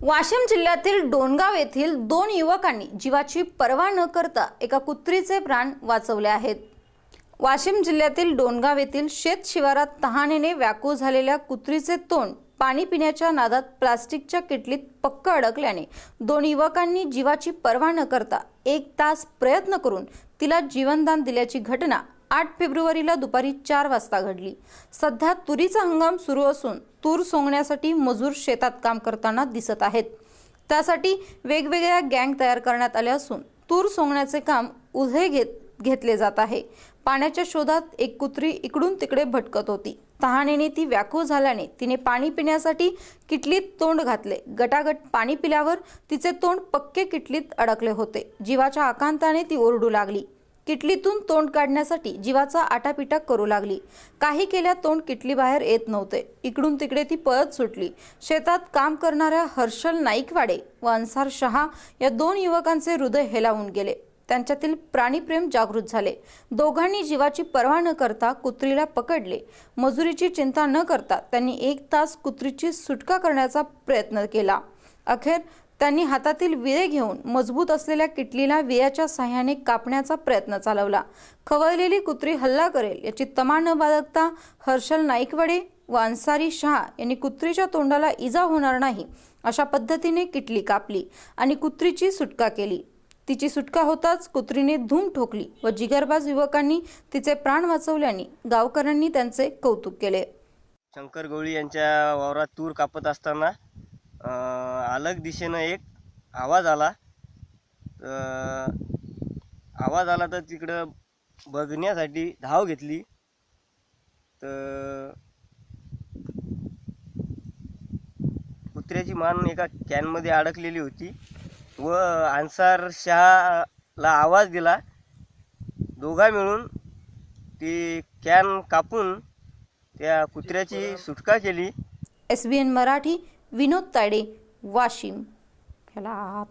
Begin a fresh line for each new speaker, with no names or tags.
वाशिम जिल्ह्यातील डोणगाव येथील दोन युवकांनी जीवाची पर्वा न करता एका कुत्रीचे प्राण वाचवले आहेत. वाशिम जिल्ह्यातील डोणगाव येथील शेत शिवारात तहानेने व्याकुळ झालेल्या कुत्रीचे तोंड पाणी पिण्याच्या नादात प्लास्टिकच्या किटलीत पक्क अडकल्याने दोन युवकांनी जीवाची पर्वा न करता एक तास प्रयत्न करून तिला जीवनदान दिल्याची घटना आठ फेब्रुवारीला दुपारी चार वाजता घडली. सध्या तुरीचा हंगाम सुरू असून तूर सोंगण्यासाठी मजूर शेतात काम करताना दिसत आहेत. त्यासाठी वेगवेगळ्या गँग तयार करण्यात आल्या असून तूर सोंगण्याचे काम उधे घेत घेतले जात आहे. पाण्याच्या शोधात एक कुत्री इकडून तिकडे भटकत होती. तहानेने ती व्याकुळ झाल्याने तिने पाणी पिण्यासाठी किटलीत तोंड घातले. गटागट पाणी पिल्यावर तिचे तोंड पक्के किटलीत अडकले होते. जीवाच्या आकांताने ती ओरडू लागली. किटलीतून तोंड काढण्यासाठी जीवाचा आटापिटा करू लागली. काही केल्या तोंड किटली बाहेर येत नव्हते. इकडून तिकडे ती पळत सुटली. शेतात काम करणाऱ्या हर्षल नाईकवाडे व अन्सार शहा या दोन युवकांचे हृदय हेलावून गेले. त्यांच्यातील प्राणीप्रेम जागृत झाले. दोघांनी जीवाची पर्वा न करता कुत्रीला पकडले. मजुरीची चिंता न करता त्यांनी एक तास कुत्रीची सुटका करण्याचा प्रयत्न केला. अखेर त्यांनी हातातील विळे घेऊन मजबूत असलेल्या किटलीला विळ्याच्या साह्याने कापण्याचा प्रयत्न चालवला. खवळलेली कुत्री हल्ला करेल याची तमा न बाळगता हर्षल नाईकवडे व अन्सारी शहा यांनी कुत्रीच्या तोंडाला इजा होणार नाही अशा पद्धतीने किटली कापली आणि कुत्रीची सुटका केली. तिची सुटका होताच कुत्रीने धूम ठोकली व जिगरबाज युवकांनी तिचे प्राण वाचवल्याने गावकऱ्यांनी त्यांचे कौतुक केले.
शंकर गवळी यांच्या वावरात तूर कापत असताना अलग दिशेनं एक आवाज आला. आवाज आला तर तिकडं बघण्यासाठी धाव घेतली. तर कुत्र्याची मान एका कॅनमध्ये अडकलेली होती. व अन्सार शहाला आवाज दिला. दोघा मिळून ती कॅन कापून त्या कुत्र्याची सुटका केली.
S B N Marathi Vinod Tade Washim. ह्याला